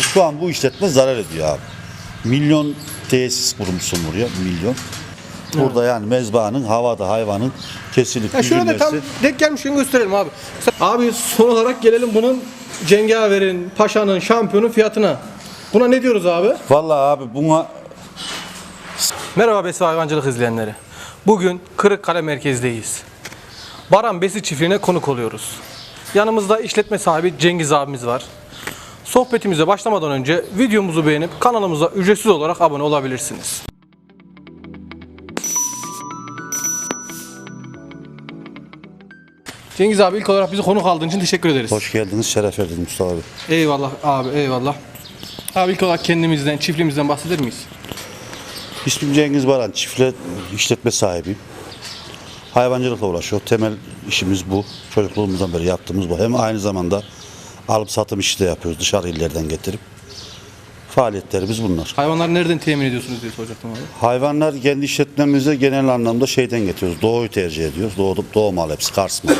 Şu an bu işletme zarar ediyor abi. Milyon tesis kurmuşsun buraya, milyon. Burada yani mezbahanın, havada hayvanın kesilip Ya şöyle de tam güdülmesi- denk gelmişken gösterelim abi. Abi son olarak gelelim bunun cengaverin, paşanın, şampiyonun fiyatına. Buna ne diyoruz abi? Vallahi abi buna Merhaba Besi Hayvancılık izleyenleri. Bugün Kırıkkale merkezdeyiz. Baran Besi çiftliğine konuk oluyoruz. Yanımızda işletme sahibi Cengiz abimiz var. Sohbetimize başlamadan önce videomuzu beğenip kanalımıza ücretsiz olarak abone olabilirsiniz. Cengiz abi ilk olarak bizi konuk aldığın için teşekkür ederiz. hoş geldiniz, şeref verdiniz Mustafa abi. Eyvallah abi eyvallah. Abi ilk olarak kendimizden, çiftliğimizden bahseder miyiz? İsmim Cengiz Baran, çiftlik işletme sahibiyim. Hayvancılıkla uğraşıyor. Temel işimiz bu. Çocukluğumuzdan beri yaptığımız bu. Hem aynı zamanda alıp satım işi de yapıyoruz dışarı illerden getirip. Faaliyetlerimiz bunlar. Hayvanları nereden temin ediyorsunuz diye soracaktım abi. Hayvanlar kendi işletmemizde genel anlamda şeyden getiriyoruz. Doğuyu tercih ediyoruz. Doğu, doğu mal hepsi Kars malı.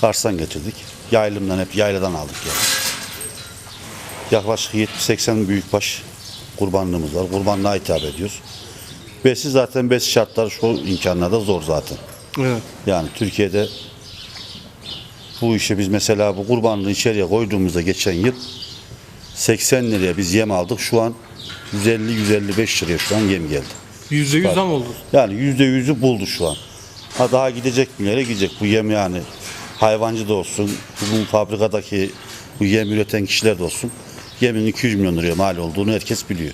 Kars'tan getirdik. Yaylımdan hep yayladan aldık yani. Yaklaşık 70-80 büyükbaş kurbanlığımız var. Kurbanlığa hitap ediyoruz. Besi zaten besi şartları şu imkanlarda zor zaten. Evet. Yani Türkiye'de bu işi biz mesela bu kurbanlığı içeriye koyduğumuzda geçen yıl 80 liraya biz yem aldık. Şu an 150-155 liraya şu an yem geldi. Yüzde yüz zam oldu. Yani yüzde yüzü buldu şu an. Ha daha gidecek bir yere gidecek. Bu yem yani hayvancı da olsun, bugün fabrikadaki bu yem üreten kişiler de olsun. Yemin 200 milyon liraya mal olduğunu herkes biliyor.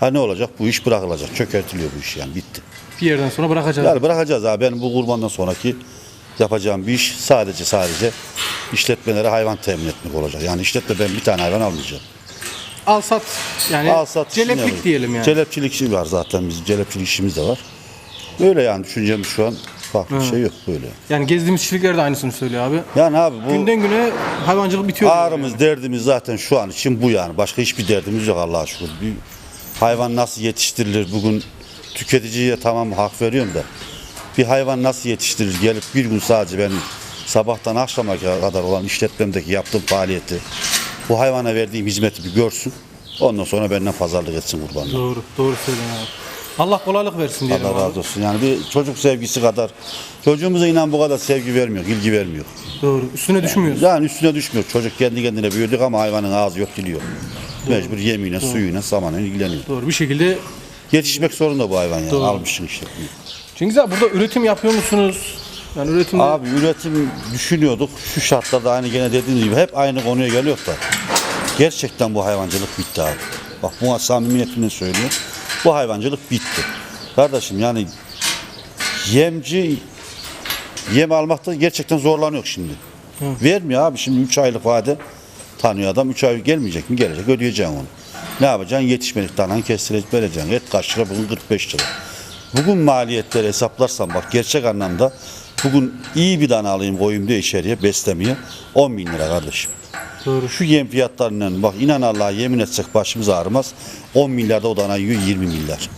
Ha ne olacak? Bu iş bırakılacak. Çökertiliyor bu iş yani. Bitti. Bir yerden sonra bırakacağız. Yani bırakacağız abi. Benim bu kurbandan sonraki yapacağım bir iş sadece sadece işletmelere hayvan temin etmek olacak. Yani işletme ben bir tane hayvan almayacağım. Al sat yani Al sat işini celeplik diyelim yani. Celepçilik işi var zaten bizim celepçilik işimiz de var. Böyle yani düşüncemiz şu an farklı bir şey yok böyle. yani gezdiğimiz çiftlikler de aynısını söylüyor abi. Yani abi bu Günden güne hayvancılık bitiyor. ağrımız derdimiz zaten şu an için bu yani. Başka hiçbir derdimiz yok Allah'a şükür. Bir hayvan nasıl yetiştirilir bugün tüketiciye tamam hak veriyorum da bir hayvan nasıl yetiştirilir gelip bir gün sadece ben sabahtan akşama kadar olan işletmemdeki yaptığım faaliyeti bu hayvana verdiğim hizmeti bir görsün. Ondan sonra benden pazarlık etsin kurbanlar. Doğru, doğru söylüyorsun abi. Allah kolaylık versin diyelim Allah abi. razı olsun. Yani bir çocuk sevgisi kadar çocuğumuza inan bu kadar sevgi vermiyor, ilgi vermiyor. Doğru. Üstüne düşmüyoruz. Yani üstüne düşmüyor. Çocuk kendi kendine büyüdük ama hayvanın ağzı yok dili yok. Mecbur yemiyle, suyuyla, samanla ilgileniyor. Doğru. Bir şekilde Yetişmek zorunda bu hayvan yani. Doğru. Almışsın işte. Cengiz abi burada üretim yapıyor musunuz? Yani üretimde Abi üretim düşünüyorduk. Şu şartlarda aynı gene dediğiniz gibi hep aynı konuya geliyor da. Gerçekten bu hayvancılık bitti abi. Bak buna samimiyetimle söylüyorum. Bu hayvancılık bitti. Kardeşim yani yemci yem almakta gerçekten zorlanıyor şimdi. Vermiyor abi şimdi 3 aylık vade tanıyor adam 3 ay gelmeyecek mi? Gelecek ödeyeceksin onu. Ne yapacaksın? Yetişmedik danan kestirecek vereceksin. Et kaç lira? Bugün 45 lira. Bugün maliyetleri hesaplarsan bak gerçek anlamda bugün iyi bir dana alayım koyayım diye içeriye beslemeye 10 bin lira kardeşim. Doğru. Şu yem fiyatlarından bak inan Allah'a yemin etsek başımız ağrımaz. 10 milyarda o dana yiyor 20 milyar.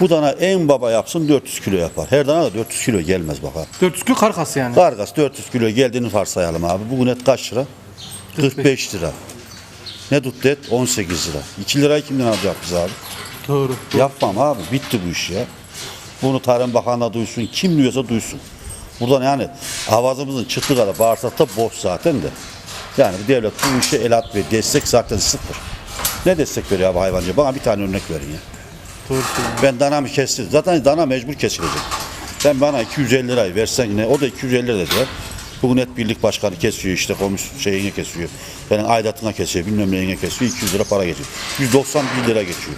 Bu dana en baba yapsın 400 kilo yapar. Her dana da 400 kilo gelmez bak abi. 400 kilo karkas yani. Kargas 400 kilo geldiğini varsayalım abi. Bugün et kaç lira? 45 lira. Ne tuttu et? 18 lira. 2 lirayı kimden alacak biz abi? Doğru. Yapmam abi. Bitti bu iş ya. Bunu Tarım Bakanı'na duysun. Kim duyuyorsa duysun. Buradan yani avazımızın çıktığı kadar bağırsak da boş zaten de. Yani devlet bu işe el at ve destek zaten sıfır. Ne destek veriyor abi hayvancı? Bana bir tane örnek verin ya. Doğru. Ben danamı kestim. Zaten dana mecbur kesilecek. Sen bana 250 lirayı versen yine o da 250 lira dediler. Bugün et birlik başkanı kesiyor işte komis şeyine kesiyor. Benim aidatına kesiyor bilmem neyine kesiyor 200 lira para geçiyor. 191 lira geçiyor.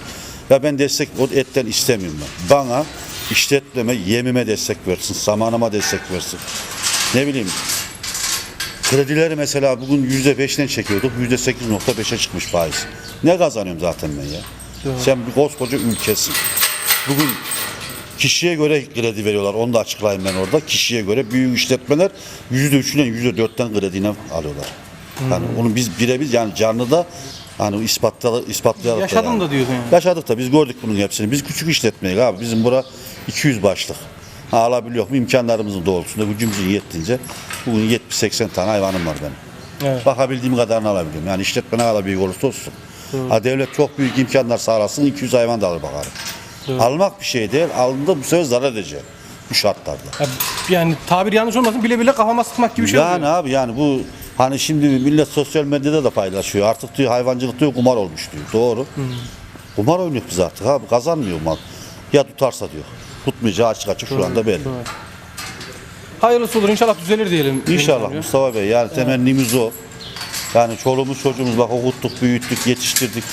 Ya ben destek o etten istemiyorum ben. Bana işletmeme yemime destek versin, samanıma destek versin. Ne bileyim kredileri mesela bugün yüzde beşten çekiyorduk. Yüzde sekiz nokta beşe çıkmış faiz. Ne kazanıyorum zaten ben ya? Sen bir koskoca ülkesin. Bugün kişiye göre kredi veriyorlar. Onu da açıklayayım ben orada. Kişiye göre büyük işletmeler yüzde üçünden yüzde dörtten krediyle alıyorlar. Yani onu biz birebir yani canlıda hani ispatla, ispatlayarak Yaşadım yani. da diyorsun yani. Yaşadık da biz gördük bunun hepsini. Biz küçük işletmeyiz abi. Bizim bura 200 başlık. Ha, alabiliyor mu? İmkanlarımızın doğrultusunda gücümüzün yettiğince bugün 70-80 tane hayvanım var benim. Evet. Bakabildiğim kadarını alabiliyorum. Yani işletme ne kadar büyük olursa olsun. Ha devlet çok büyük imkanlar sağlasın 200 hayvan da alır bakarım. Almak bir şey değil. Aldığında bu sefer zarar edecek. Bu şartlarda. Ya, Yani tabir yanlış olmasın bile bile kafama sıkmak gibi bir şey yani oluyor. abi yani bu hani şimdi millet sosyal medyada da paylaşıyor. Artık diyor hayvancılık diyor kumar olmuş diyor. Doğru. Kumar oynuyor biz artık abi kazanmıyor mal. Ya tutarsa diyor. Tutmayacağı açık açık şu anda belli. Doğru. Hayırlısı olur inşallah düzelir diyelim. İnşallah. Mustafa Bey yani temennimiz o. Yani çoluğumuz çocuğumuz bak okuttuk, büyüttük, yetiştirdik.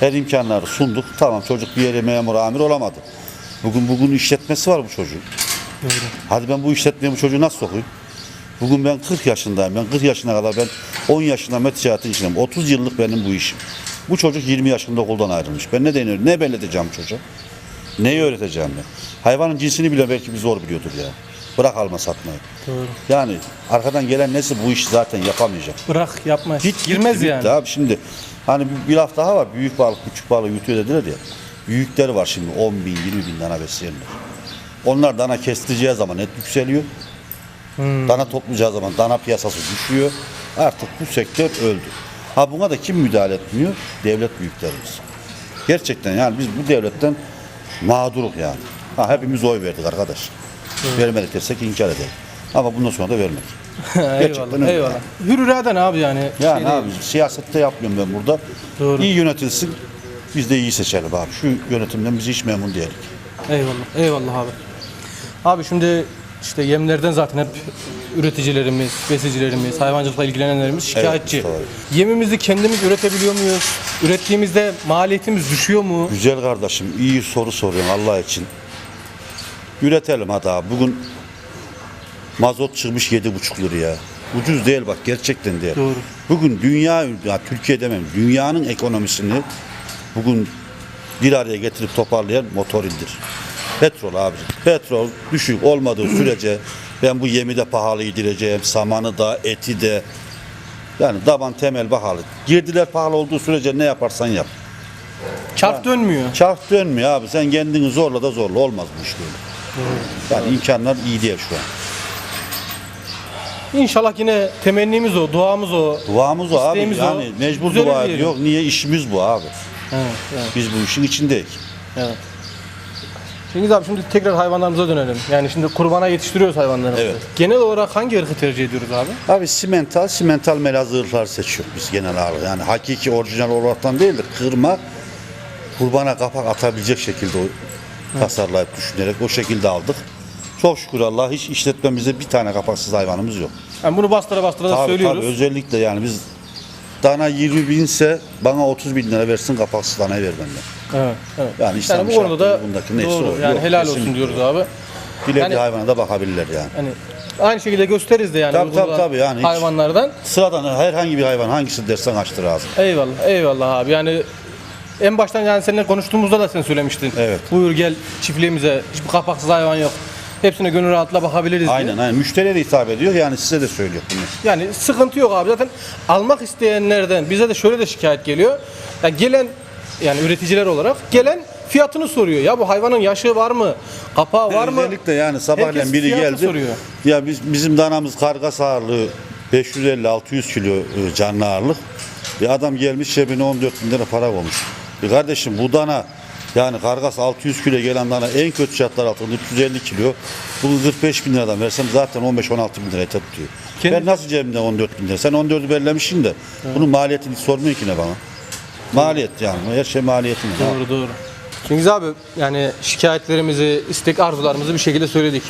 Her imkanları sunduk. Tamam çocuk bir yere memur, amir olamadı. Bugün bugün işletmesi var bu çocuğun. Hadi ben bu işletmeye bu çocuğu nasıl sokayım? Bugün ben 40 yaşındayım. Ben 40 yaşına kadar ben 10 yaşında met ticaretin içindeyim. 30 yıllık benim bu işim. Bu çocuk 20 yaşında okuldan ayrılmış. Ben ne deniyorum? Ne belli edeceğim çocuğa? Neyi öğreteceğim ben? Hayvanın cinsini bile belki bir zor biliyordur ya. Bırak alma satmayı. Doğru. Yani arkadan gelen nesil bu işi zaten yapamayacak. Bırak yapma. Hiç girmez bitti yani. Abi şimdi hani bir, bir laf daha var. Büyük balık küçük balık yutuyor dediler ya. Büyükleri var şimdi 10 bin 20 bin dana besleyenler. Onlar dana kestireceği zaman et yükseliyor. Hmm. Dana toplayacağı zaman dana piyasası düşüyor. Artık bu sektör öldü. Ha buna da kim müdahale etmiyor? Devlet büyüklerimiz. Gerçekten yani biz bu devletten mağduruk yani. Ha, hepimiz oy verdik arkadaş. Vermedik desek inkar edelim. Ama bundan sonra da vermek. Gerçekten eyvallah. eyvallah. yani. Hür iraden abi yani. Yani Şey değil. abi siyasette yapmıyorum ben burada. Doğru. İyi yönetilsin. Biz de iyi seçelim abi. Şu yönetimden biz hiç memnun değilik. Eyvallah. Eyvallah abi. Abi şimdi işte yemlerden zaten hep üreticilerimiz, besicilerimiz, hayvancılıkla ilgilenenlerimiz şikayetçi. doğru. Yemimizi kendimiz üretebiliyor muyuz? Ürettiğimizde maliyetimiz düşüyor mu? Güzel kardeşim iyi soru soruyorsun Allah için. Üretelim hadi abi. Bugün mazot çıkmış yedi buçuk liraya. Ucuz değil bak gerçekten değil. Doğru. Bugün dünya, ya Türkiye demem, dünyanın ekonomisini bugün bir araya getirip toparlayan motor indir. Petrol abi. Petrol düşük olmadığı sürece ben bu yemi de pahalı yedireceğim. Samanı da, eti de. Yani daban temel pahalı. Girdiler pahalı olduğu sürece ne yaparsan yap. Çarp dönmüyor. Çark dönmüyor abi. Sen kendini zorla da zorla olmaz bu iş böyle. Yani imkanlar iyi değil şu an. İnşallah yine temennimiz o, duamız o. Duamız o abi. O. Yani mecbur Düzelir dua ediyor. Niye işimiz bu abi? Evet, evet, Biz bu işin içindeyiz. evet. Cengiz abi şimdi tekrar hayvanlarımıza dönelim. Yani şimdi kurbana yetiştiriyoruz hayvanlarımızı. Evet. Genel olarak hangi ırkı tercih ediyoruz abi? Abi simental, simental melaz ırklar seçiyoruz biz genel ağırlık. Yani hakiki orijinal olaraktan değil de kırma, kurbana kapak atabilecek şekilde o tasarlayıp düşünerek o şekilde aldık. Çok şükür Allah hiç işletmemizde bir tane kapaksız hayvanımız yok. Yani bunu bastıra bastıra da Tabii, söylüyoruz. tabii, özellikle yani biz dana 20 binse bana 30 bin lira versin kapaksız danayı ver benden. Evet, evet. Yani İslam bu konuda da bundaki neyse doğru. Yani Yok, helal olsun kesinlikle diyoruz abi. Dilediği Yani- hayvana da bakabilirler yani. Hani aynı şekilde gösteririz de yani Tabii, tabii, bulunan tabii, yani hiç- hayvanlardan. Sıradan herhangi bir hayvan hangisi dersen açtır ağzını. Eyvallah, eyvallah abi. Yani en baştan yani seninle konuştuğumuzda da sen söylemiştin. Evet. Buyur gel çiftliğimize. Hiçbir kapaksız hayvan yok. Hepsine gönül rahatla bakabiliriz diye. Aynen aynen. Müşteriye de hitap ediyor yani size de söylüyor bunu. Yani sıkıntı yok abi. Zaten almak isteyenlerden bize de şöyle de şikayet geliyor. Ya gelen yani üreticiler olarak gelen fiyatını soruyor. Ya bu hayvanın yaşı var mı? Kapağı var mı? Özellikle yani sabahleyin Herkes biri fiyatı geldi. soruyor. Ya biz bizim danamız kargas ağırlığı 550-600 kilo e, canlı ağırlık. Bir adam gelmiş cebine 14 bin lira para koymuş. Bir kardeşim bu dana yani kargas 600 kilo gelen dana en kötü şartlar altında 350 kilo. Bunu 45 bin liradan versem zaten 15-16 bin lira ete tutuyor. Kendi- Ben nasıl cebimde 14 bin lira? Sen 14'ü belirlemişsin de bunun maliyetini sormuyor ki ne bana. Maliyet yani. Her şey maliyetini. Doğru doğru. Cengiz abi yani şikayetlerimizi, istek arzularımızı bir şekilde söyledik.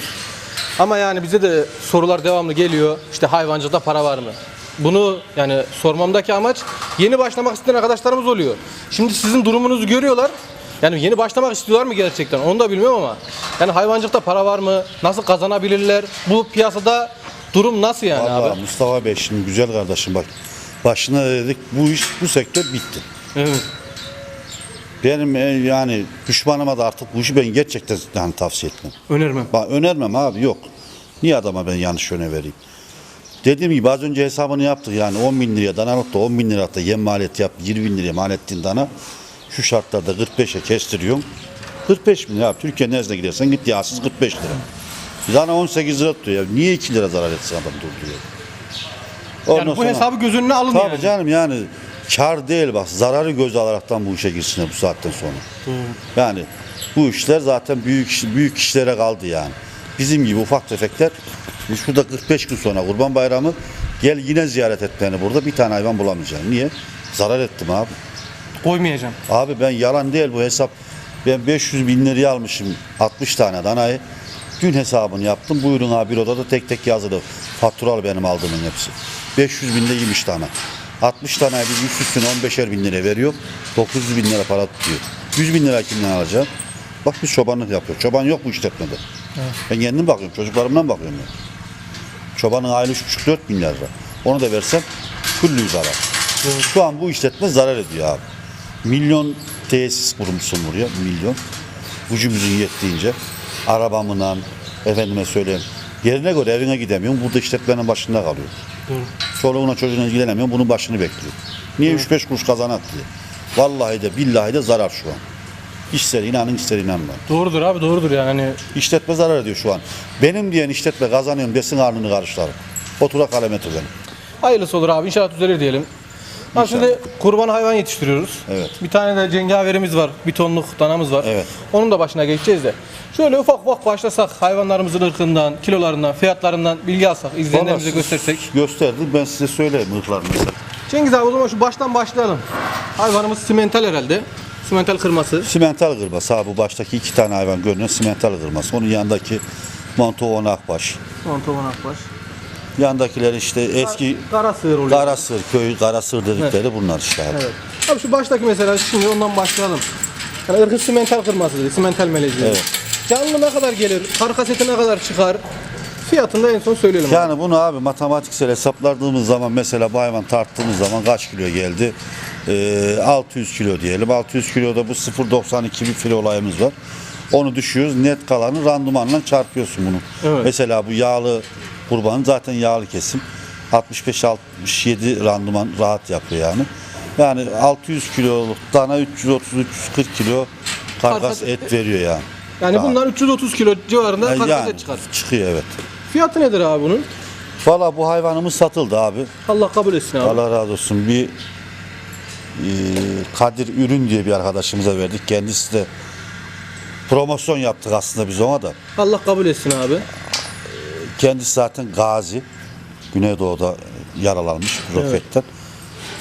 Ama yani bize de sorular devamlı geliyor. İşte hayvancılıkta para var mı? Bunu yani sormamdaki amaç yeni başlamak isteyen arkadaşlarımız oluyor. Şimdi sizin durumunuzu görüyorlar. Yani yeni başlamak istiyorlar mı gerçekten? Onu da bilmiyorum ama. Yani hayvancılıkta para var mı? Nasıl kazanabilirler? Bu piyasada durum nasıl yani Vallahi abi? Mustafa Bey şimdi güzel kardeşim bak. Başına dedik bu iş bu sektör bitti. Evet. Benim e, yani düşmanıma da artık bu işi ben gerçekten yani tavsiye etmem. Önermem. Bak önermem abi yok. Niye adama ben yanlış yöne vereyim? Dediğim gibi az önce hesabını yaptık yani 10 bin liraya dana da 10 bin liraya da yem maliyeti yap 20 bin liraya mal ettiğin dana şu şartlarda 45'e kestiriyorsun. 45 bin lira abi Türkiye neresine gidersen git yağsız 45 lira. Dana 18 lira tutuyor ya. Niye 2 lira zarar etsin adam? Ondan Yani bu sonra- hesabı göz önüne alın Tabii yani. canım yani kar değil bak zararı göz alaraktan bu işe girsinler bu saatten sonra. Yani bu işler zaten büyük büyük kişilere kaldı yani. Bizim gibi ufak tefekler biz şurada 45 gün sonra Kurban Bayramı gel yine ziyaret et beni burada bir tane hayvan bulamayacaksın. Niye? Zarar ettim abi. Koymayacağım. Abi ben yalan değil bu hesap. Ben 500 bin liraya almışım 60 tane danayı. Dün hesabını yaptım. Buyurun abi bir odada tek tek yazılı. Faturalı benim aldığımın hepsi. 500 bin de yemiş tane. 60 tane biz üst üstüne 15'er bin lira veriyor. 900 bin lira para tutuyor. 100 bin lira kimden alacağım? Bak biz çobanlık yapıyor. Çoban yok bu işletmede. Ben kendim bakıyorum. Çocuklarımdan bakıyorum ben. Çobanın aylığı 3,5-4 bin lira. Onu da versem küllü zarar. Şu an bu işletme zarar ediyor abi. Milyon tesis kurmuşsun buraya. Milyon. Gücümüzün yettiğince. Arabamla efendime söyleyeyim. Yerine göre evine gidemiyorum. Burada işletmenin başında kalıyor. Çoluğuna çocuğuna ilgilenemiyorum. Bunun başını bekliyor. Niye 3-5 kuruş kazanak diye. Vallahi de billahi de zarar şu an. İster inanın ister inanmayın. Doğrudur abi doğrudur yani. Hani İşletme zarar ediyor şu an. Benim diyen işletme kazanıyorum desin karnını karışlarım. Otura kalamet benim. hayırlısı olur abi inşallah düzelir diyelim. Şimdi kurban hayvan yetiştiriyoruz. Evet. Bir tane de cengaverimiz var. Bir tonluk danamız var. Evet. Onun da başına geçeceğiz de. Şöyle ufak ufak başlasak hayvanlarımızın ırkından, kilolarından, fiyatlarından bilgi alsak, izleyenlerimize Vallahi göstersek. Gösterdim ben size söyleyeyim ırklarını. Cengiz abi o zaman şu baştan başlayalım. Hayvanımız simental herhalde. Simental kırması. Simental kırması abi bu baştaki iki tane hayvan görünen simental kırması. Onun yanındaki Montovon Akbaş. Montovan Akbaş. Yandakiler işte eski Kara sığır oluyor. Karasır köyü, Karasır dedikleri bunlar işte abi. Evet. Abi şu baştaki mesela şimdi ondan başlayalım. Yani ırkı simental kırması dedi. Simental melezi. Evet. Canlı ne kadar gelir? Karkaseti ne kadar çıkar? Fiyatını da en son söyleyelim. abi. Yani bunu abi matematiksel hesapladığımız zaman mesela bu hayvan tarttığımız zaman kaç kilo geldi? Ee, 600 kilo diyelim. 600 kiloda bu 0.92 bir filo olayımız var. Onu düşüyoruz. Net kalanı randımanla çarpıyorsun bunu. Evet. Mesela bu yağlı kurbanın zaten yağlı kesim. 65-67 randıman rahat yapıyor yani. Yani 600 kiloluk dana 330-340 kilo karkas Karkas et veriyor yani. Yani Rahat. bunlar 330 kilo civarında Yani karkaset çıkar. çıkıyor evet. Fiyatı nedir abi bunun? Valla bu hayvanımız satıldı abi. Allah kabul etsin abi. Allah razı olsun. Bir e, Kadir Ürün diye bir arkadaşımıza verdik. Kendisi de promosyon yaptık aslında biz ona da. Allah kabul etsin abi. Kendisi zaten gazi. Güneydoğu'da yaralanmış roketten.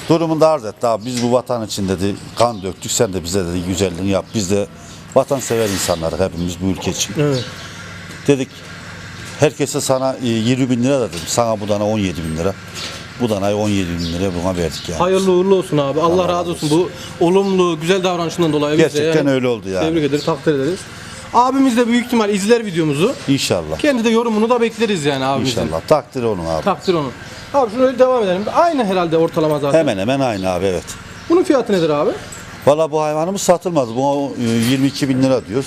Durumunu da arz etti abi. Biz bu vatan için dedi kan döktük. Sen de bize dedi güzelliğini yap. Biz de vatansever insanlar hepimiz bu ülke için. Evet. Dedik herkese sana e, 20 bin lira dedim. Sana bu dana 17 bin lira. Bu danayı 17 bin lira buna verdik yani. Hayırlı uğurlu olsun abi. Allah, Allah razı razı olsun. Bu olumlu, güzel davranışından dolayı Gerçekten öyle oldu yani. Tebrik ederiz, takdir ederiz. Abimiz de büyük ihtimal izler videomuzu. İnşallah. Kendi de yorumunu da bekleriz yani abimizin. İnşallah. Takdir onun abi. Takdir onun. Abi şöyle devam edelim. Aynı herhalde ortalama zaten. Hemen hemen aynı abi evet. Bunun fiyatı nedir abi? Valla bu hayvanımız satılmadı. Buna e, 22 bin lira diyoruz.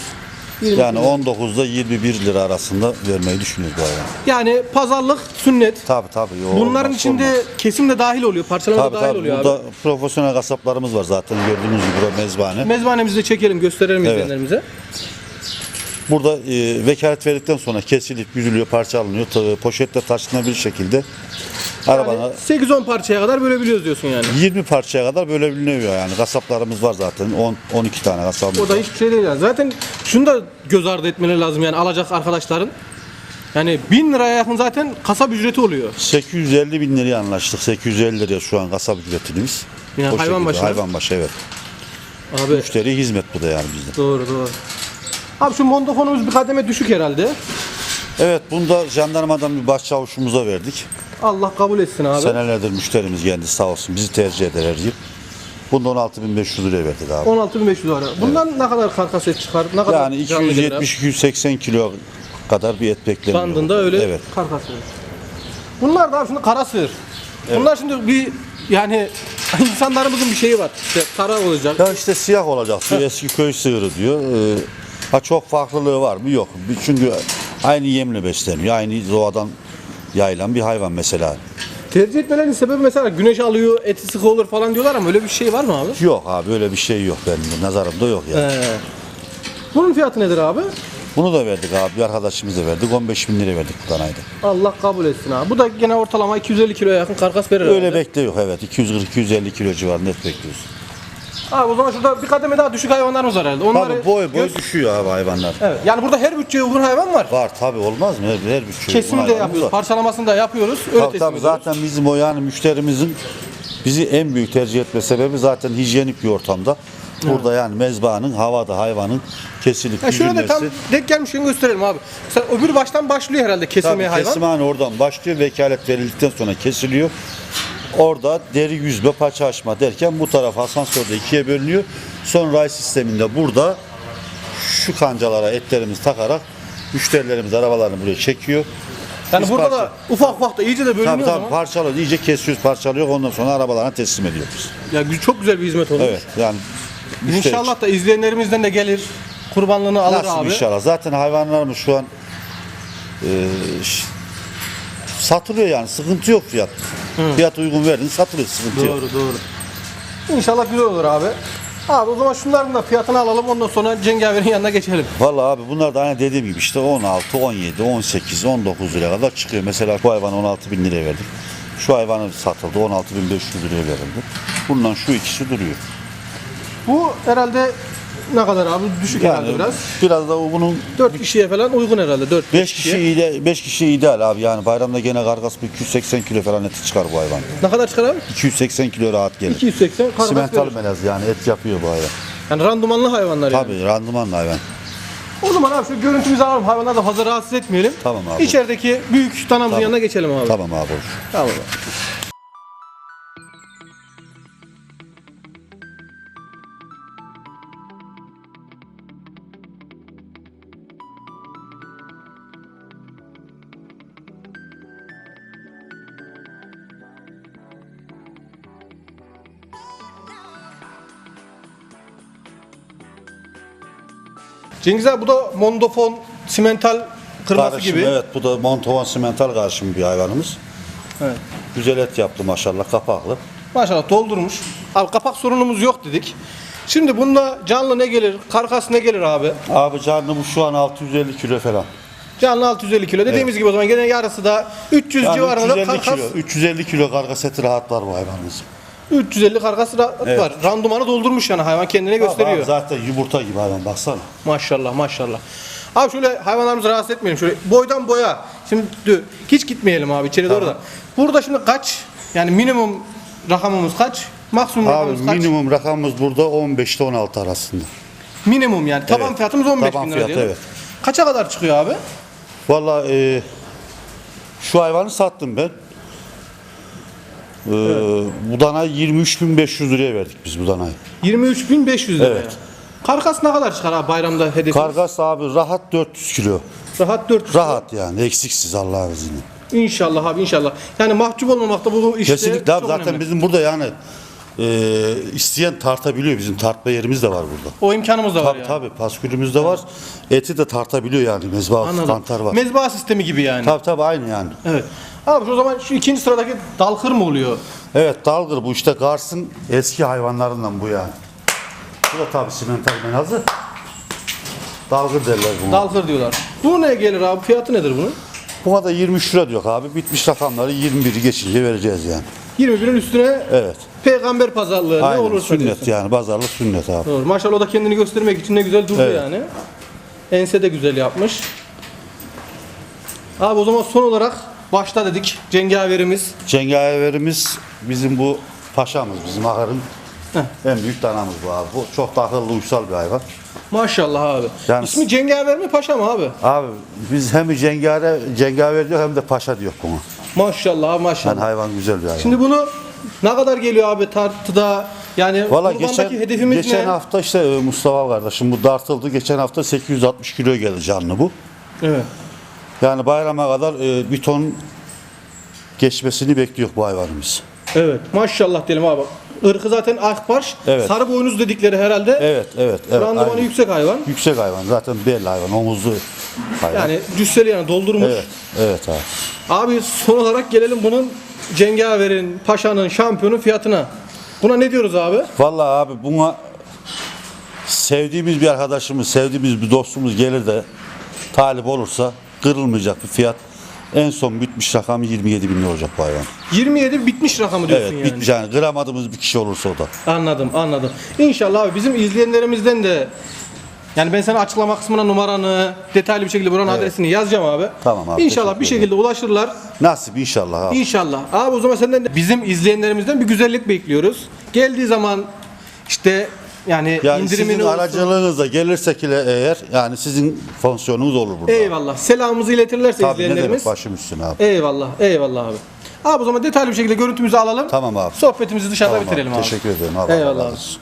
22 yani bin. 19'da 21 lira arasında vermeyi düşünüyoruz bu hayvanı. Yani pazarlık, sünnet. Tabii tabii. o Bunların olmaz, içinde olmaz. kesim de dahil oluyor, parçalama da Tabii dahil tabii. oluyor Burada abi. profesyonel kasaplarımız var zaten gördüğünüz gibi burada mezbane. Mezbanemizi de çekelim, gösterelim Evet. izleyenlerimize. Burada e, vekalet verdikten sonra kesilip yüzülüyor, parçalanıyor. Ta- poşetle taşınabilir şekilde arabana Yani 8-10 parçaya kadar bölebiliyoruz diyorsun yani. 20 parçaya kadar bölebiliyor yani. Kasaplarımız var zaten. 10 12 tane kasabımız O da var. hiçbir şey değil yani. Zaten şunu da göz ardı etmeleri lazım yani alacak arkadaşların. Yani 1000 liraya yakın zaten kasap ücreti oluyor. 850 bin liraya anlaştık. 850 liraya şu an kasap ücretimiz. Yani O hayvan şekilde, başına? Hayvan başı evet. Abi Müşteri hizmet bu da yani bizde. doğru doğru. Abi şu mondofonumuz bir kademe düşük herhalde. Evet bunda jandarmadan bir başçavuşumuza verdik. Allah kabul etsin abi. Senelerdir müşterimiz kendisi sağ olsun bizi tercih eder her yıl. Bunda 16.500 liraya verdik abi. 16.500 lira. Bundan ne kadar karkas et çıkar? Ne kadar Yani canlı gelir abi? 270-280 kilo kadar bir et bekleniyor. Bandında öyle Evet. karkas verir. Bunlar da abi şimdi kara sığır. Bunlar şimdi bir yani insanlarımızın bir şeyi var. İşte kara olacak. Ya işte siyah olacak. Şu eski köy sığırı diyor. Ee, ha çok farklılığı var mı? Yok. Bir- Çünkü aynı yemle besleniyor. Aynı doğadan yayılan bir hayvan mesela. Tercih etmelerinin sebebi mesela güneş alıyor, eti sıkı olur falan diyorlar ama öyle bir şey var mı abi? Yok abi öyle bir şey yok benim nazarımda yok yani. Ee, bunun fiyatı nedir abi? Bunu da verdik abi. Bir arkadaşımıza verdik. 15 bin lira verdik bu danaydı. Allah kabul etsin abi. Bu da gene ortalama 250 kiloya yakın karkas verir. Öyle herhalde. bekliyor evet. 240-250 kilo civarında et bekliyoruz. Abi o zaman şurada bir kademe daha düşük hayvanlarımız var herhalde. Onları Tabii boy boy düşüyor abi hayvanlar. Evet. Yani burada her bütçeye uygun hayvan var. Var tabii olmaz mı? Her, her şey. Kesimi de hayvanımız yapıyoruz, var. parçalamasını da yapıyoruz. Öyle Tabii, teslim tabii ediyoruz. zaten bizim o yani müşterimizin bizi en büyük tercih etme sebebi zaten hijyenik bir ortamda. Burada yani mezbahanın, havada hayvanın kesilip Ya şöyle de tam güzülmesi. denk gelmişken gösterelim abi. Sen öbür baştan başlıyor herhalde kesilmeye Tabii hayvan. kesimhane oradan başlıyor. Vekalet verildikten sonra kesiliyor. Orada deri yüzme, paça açma derken bu taraf asansörde ikiye bölünüyor. Sonra ray sisteminde burada şu kancalara etlerimizi takarak müşterilerimiz arabalarını buraya çekiyor. Yani Biz burada parça- da ufak ufak da iyice de bölünüyor Tabii o tabii zaman. parçalıyoruz. iyice kesiyoruz, parçalıyor. Ondan sonra arabalarına teslim ediyoruz. Ya gü- çok güzel bir hizmet olmuş. Evet yani müşteri İnşallah da izleyenlerimizden de gelir. Kurbanlığını alır Nasıl abi. inşallah. Zaten hayvanlarımız şu an e, ş- satılıyor yani. Sıkıntı yok fiyat. Fiyat uygun verdin satılıyor. Sıkıntı yok. Doğru doğru. İnşallah güzel olur abi. Abi o zaman şunların da fiyatını alalım ondan sonra cengaverin yanına geçelim. Vallahi abi bunlar da aynı dediğim gibi işte 16, 17, 18, 19 liraya kadar çıkıyor. Mesela bu hayvanı 16 bin liraya verdik. Şu hayvanı satıldı 16 bin 500 liraya verildi. Bundan şu ikisi duruyor. Bu herhalde ne kadar abi? Düşük herhalde Yani biraz. biraz da bunun 4 kişiye falan uygun herhalde. 4 5 kişi ide 5 kişi ideal abi yani bayramda gene kargas bir 280 kilo falan eti çıkar bu hayvan. Ne kadar çıkar abi? 280 kilo rahat gelir. 280 karkas Simental verir. melez yani et yapıyor bu hayvan. Yani randımanlı hayvanlar yani. Tabii randımanlı hayvan. O zaman abi şu görüntümüzü alalım. Hayvanları da fazla rahatsız etmeyelim. Tamam abi. İçerideki büyük danamızın Tamam. yanına geçelim abi. Tamam abi. Tamam. abi. Cengiz abi bu da mondofon simental kırması Karışım, gibi. Evet bu da Montovan simental karışım bir hayvanımız. Evet. Güzel et yaptı maşallah kapaklı. Maşallah doldurmuş. Abi kapak sorunumuz yok dedik. Şimdi bunda canlı ne gelir, karkas ne gelir abi? Abi canlı bu şu an 650 kilo falan. Canlı 650 kilo. Dediğimiz gibi o zaman gene yarısı da 300 Yani civarında 350 karkas. kilo, 350 kilo kargas eti rahat var bu hayvanımız. 350 karkas rahat Evet. var. Randumanı doldurmuş yani hayvan kendine gösteriyor. Abi zaten yumurta gibi hayvan baksana. Maşallah maşallah. Abi şöyle hayvanlarımızı rahatsız etmeyelim. Şöyle boydan boya. Şimdi hiç gitmeyelim abi içeri doğru da. Burada şimdi kaç? Yani minimum rakamımız kaç? Maksimum Abi rakamımız kaç? minimum rakamımız burada 15 ile 16 arasında. Minimum yani. Taban Evet. fiyatımız 15 Taban bin lira fiyatı, diyelim. evet. Kaça kadar çıkıyor abi? Vallahi e, şu hayvanı sattım ben. E, Bu danayı 23.500 liraya verdik biz bu danayı. 23.500 lira. Evet. Karkas ne kadar çıkar abi bayramda hedef? Kargas abi rahat 400 kilo. Rahat 400. Rahat yani eksiksiz Allah'ın izniyle. İnşallah abi inşallah. Yani mahcup olmamakta bu işte Kesinlikle abi zaten önemli. bizim burada yani e, isteyen tartabiliyor bizim tartma yerimiz de var burada. O imkanımız da var Tabii yani. tabii paskülümüz de var. Eti de tartabiliyor yani mezba kantar var. Mezba sistemi gibi yani. Tabii tabii aynı yani. Evet. Abi şu zaman şu ikinci sıradaki dalkır mı oluyor? Evet dalgır bu işte Kars'ın eski hayvanlarından bu yani. Bu da tabii simental menazı. Dalgır derler buna. Dalkır diyorlar. Bu ne gelir abi? Fiyatı nedir bunun? Buna da 23 lira diyor abi. Bitmiş rakamları 21'i geçince vereceğiz yani. 21'in üstüne Evet. peygamber pazarlığı ne Aynen olursa sünnet diyorsun. yani pazarlık sünnet abi. Doğru. Maşallah o da kendini göstermek için ne güzel durdu Evet. yani. Ense de güzel yapmış. Abi o zaman son olarak başta dedik cengaverimiz. Cengaverimiz bizim bu paşamız, bizim ahırın Heh. en büyük danamız bu abi. Bu çok da akıllı uysal bir hayvan. Maşallah abi. Yani- İsmi cengaver mi paşa mı abi? Abi biz hem cengare, cengaver diyor hem de paşa diyor buna. Maşallah abi maşallah. Yani hayvan güzel bir hayvan. Şimdi bunu ne kadar geliyor abi tartıda? Yani Valla kurbandaki geçen, hedefimiz geçen ne? hafta işte e, Mustafa kardeşim bu dartıldı. Geçen hafta 860 kilo geldi canlı bu. Evet. Yani bayrama kadar e, bir ton geçmesini bekliyor bu hayvanımız. Evet. Maşallah diyelim abi. Irkı zaten akbaş. Evet. Sarı boynuz dedikleri herhalde. Evet, evet. evet Randımanı aynen. yüksek hayvan. Yüksek hayvan. Zaten belli hayvan. Omuzlu hayvan. Yani cüsseli yani doldurmuş. evet, evet abi. Abi son olarak gelelim bunun cengaverin, paşanın, şampiyonun fiyatına. Buna ne diyoruz abi? Vallahi abi buna sevdiğimiz bir arkadaşımız, sevdiğimiz bir dostumuz gelir de talip olursa kırılmayacak bir fiyat. En son bitmiş rakam 27 bin lira olacak bu hayvan. 27 bitmiş rakamı diyorsun Evet yani. bitmiş yani kıramadığımız bir kişi olursa o da. Anladım, anladım. İnşallah abi bizim izleyenlerimizden de yani ben sana açıklama kısmına numaranı, detaylı bir şekilde buranın adresini yazacağım abi. Tamam abi, İnşallah teşekkür bir şekilde ulaşırlar. Nasip inşallah abi. İnşallah. Abi o zaman senden de bizim izleyenlerimizden bir güzellik bekliyoruz. Geldiği zaman işte yani, Yani indirimini sizin olsun. aracılığınızla gelirsek ile eğer yani sizin fonksiyonunuz olur burada. Eyvallah. Selamımızı iletirlerse Tabii ne izleyenlerimiz. demek başım üstüne abi. Eyvallah, eyvallah abi. Abi o zaman detaylı bir şekilde görüntümüzü alalım. Tamam abi. Sohbetimizi dışarıda Tamam abi, bitirelim abi. Teşekkür ederim abi. Allah Eyvallah razı abi. olsun.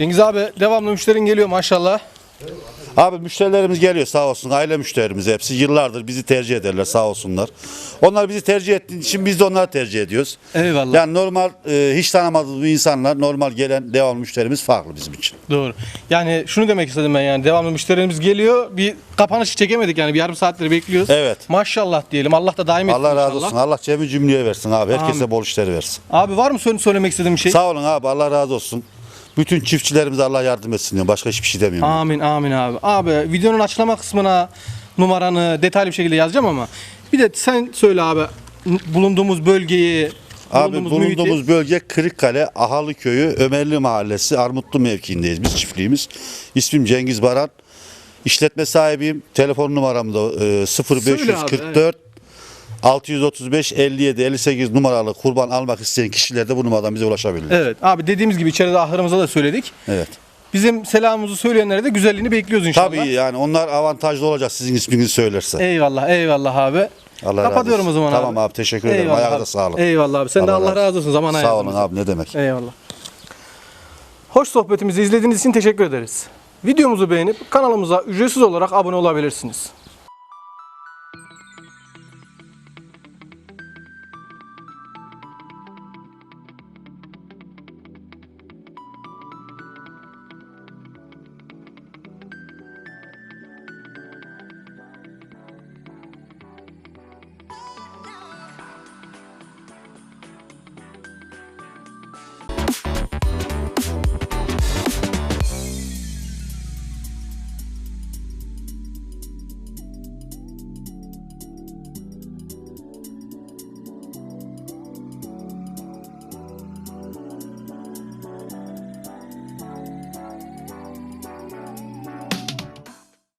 Cengiz abi devamlı müşterin geliyor maşallah. Abi müşterilerimiz geliyor sağ olsun. Aile müşterimiz hepsi. Yıllardır bizi tercih ederler sağ olsunlar. Onlar bizi tercih ettiği için biz de onları tercih ediyoruz. Eyvallah. Yani normal e, hiç tanımadığımız insanlar normal gelen devam müşterimiz farklı bizim için. Doğru. Yani şunu demek istedim ben yani devamlı müşterimiz geliyor. Bir kapanış çekemedik yani bir yarım saattir bekliyoruz. Evet. Maşallah diyelim. Allah da daim etsin Allah razı inşallah. olsun. Allah cemi cümleye versin abi. Herkese Amin. bol işleri versin. Abi var mı söyle- söylemek istediğim bir şey? Sağ olun abi. Allah razı olsun. Bütün çiftçilerimize Allah yardım etsin diyorum. Başka hiçbir şey demiyorum. Amin amin abi. Abi videonun açıklama kısmına numaranı detaylı bir şekilde yazacağım ama bir de sen söyle abi bulunduğumuz bölgeyi Abi bulunduğumuz muhiti. bölge Kırıkkale Ahalı Köyü Ömerli Mahallesi Armutlu mevkiindeyiz biz çiftliğimiz. İsmim Cengiz Baran. İşletme sahibiyim. Telefon numaram da e, 0544 635 57 58 numaralı kurban almak isteyen kişiler de bu numaradan bize ulaşabilir. Evet abi dediğimiz gibi içeride ahırımıza da söyledik. Evet. Bizim selamımızı söyleyenlere de güzelliğini bekliyoruz inşallah. Tabii yani onlar avantajlı olacak sizin isminizi söylerse. Eyvallah eyvallah abi. Allah razı Kapatıyorum olsun. o zaman Tamam abi. abi, teşekkür ederim. Eyvallah Ayağınıza abi. sağlık. Eyvallah abi. Sen de Allah razı razı olsun zaman Sağ olun abi ne demek. Eyvallah. Hoş sohbetimizi izlediğiniz için teşekkür ederiz. Videomuzu beğenip kanalımıza ücretsiz olarak abone olabilirsiniz.